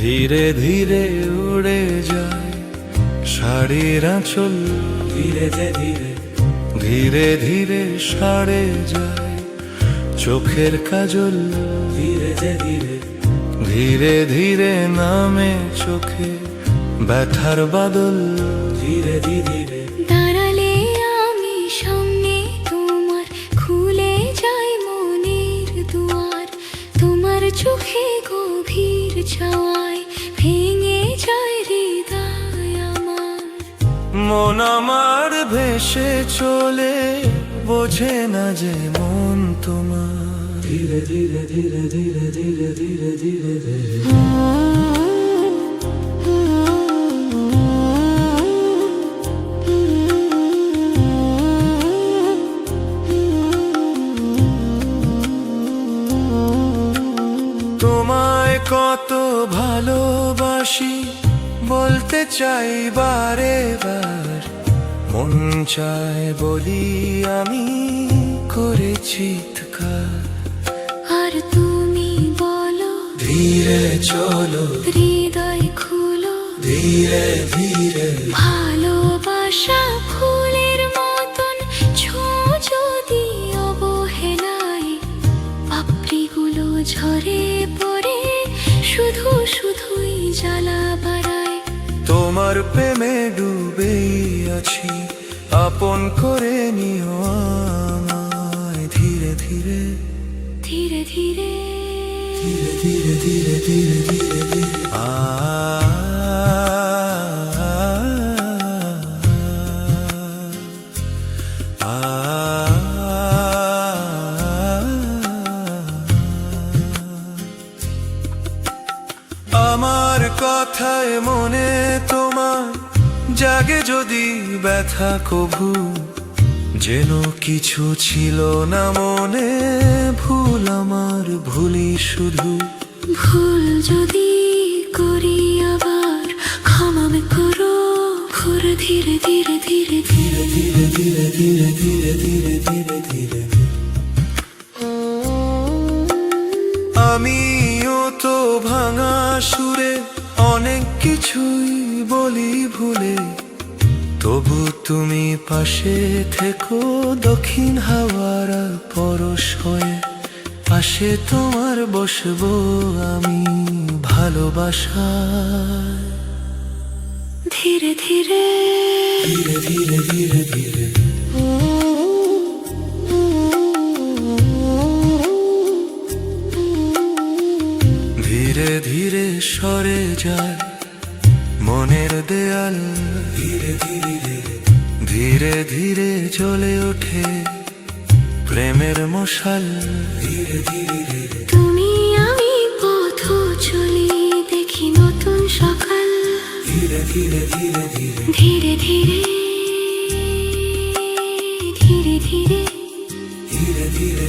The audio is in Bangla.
ধীরে ধীরে উড়ে যায় শাড়ির আঁচল। ধীরে ধীরে। ধীরে ধীরে সারে যায় চোখের কাজল। ধীরে ধীরে। ধীরে ধীরে নামে চোখে ব্যথার বাদল। ধীরে ধীরে। দাঁড়ালে আমি তোমার খুলে দুয়ার। তোমার চোখে গভীর ছাওয়া মন আমার ভেসে চলে বোঝে না যে মন তোমার। ধীরে ধীরে ধীরে ধীরে ধীরে ধীরে ধীরে ধীরে। তোমায় কত ভালোবাসি বলতে চাই বারে বার মন চায় বলি আমি করে চিৎকার। আর তুমি বলো ধীরে চলো। হৃদয় খুলো। ধীরে ধীরে। ভালোবাসা ফুলের মতন ছো যদি অবহেলায় পাপড়িগুলো ঝরে পড়ে শুধু শুধুই জ্বালা বাড়ায়। তোমার প্রেমে ডুবেই আছি। আপন করে নিও আমায় ধীরে ধীরে। ধীরে ধীরে। ধীরে ধীরে ধীরে ধীরে ধীরে ধীরে। আ আ আমার কথায় মনে তোমার জাগে যদি ব্যথা কভু যেন কিছু ছিল না মনে ভুল আমার ভুলি শুধু। ভুল যদি করি আবার ক্ষমা করো ঘুর ধীরে ধীরে ধীরে ধীরে। ধীরে ধীরে ধীরে ধীরে ধীরে ধীরে ধীরে। আমিও তো ভাঙা সুরে অনেক কিছুই বলি ভুলে তবু তুমি পাশে থেকো দক্ষিণ হাওয়ার পরশ হয়ে। পাশে তোমার বসবো আমি ভালোবাসায়। ধীরে ধীরে। ধীরে ধীরে ধীরে ধীরে। ধীরে ধীরে সরে যায়। মনের দেয়াল। ধীরে ধীরে ধীরে ধীরে জ্বলে ওঠে প্রেমের মশাল। ধীরে ধীরে তুমি আমি পথ চলি দেখি নতুন সকাল। ধীরে ধীরে ধীরে ধীরে। ধীরে ধীরে ধীরে ধীরে ধীরে ধীরে